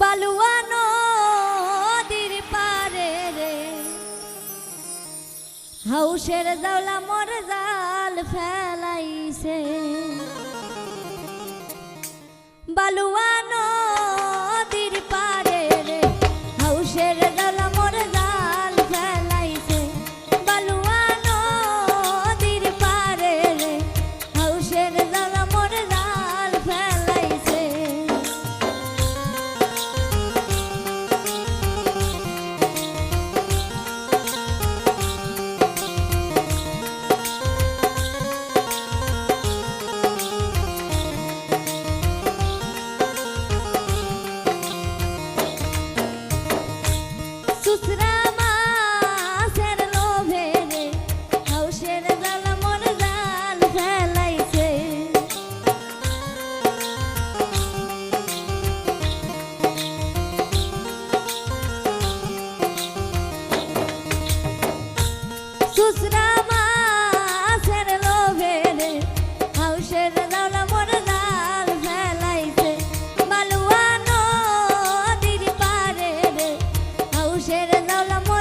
বালুয়া পারে রে। হাউসের জাওলা মর জাল ফেলাইছে। Balua la muerte.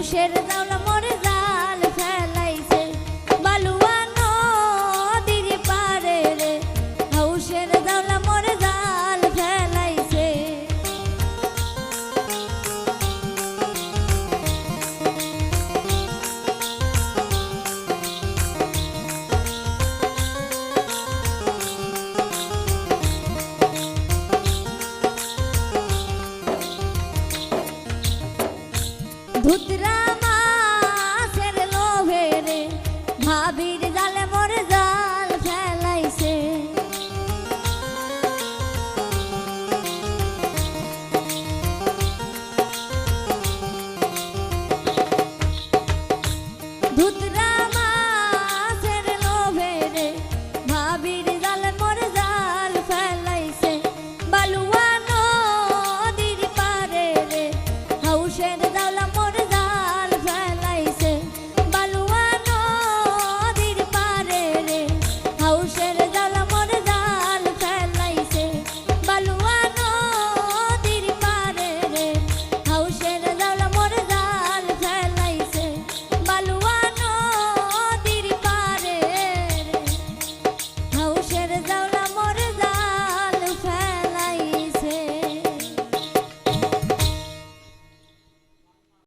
o cheiro da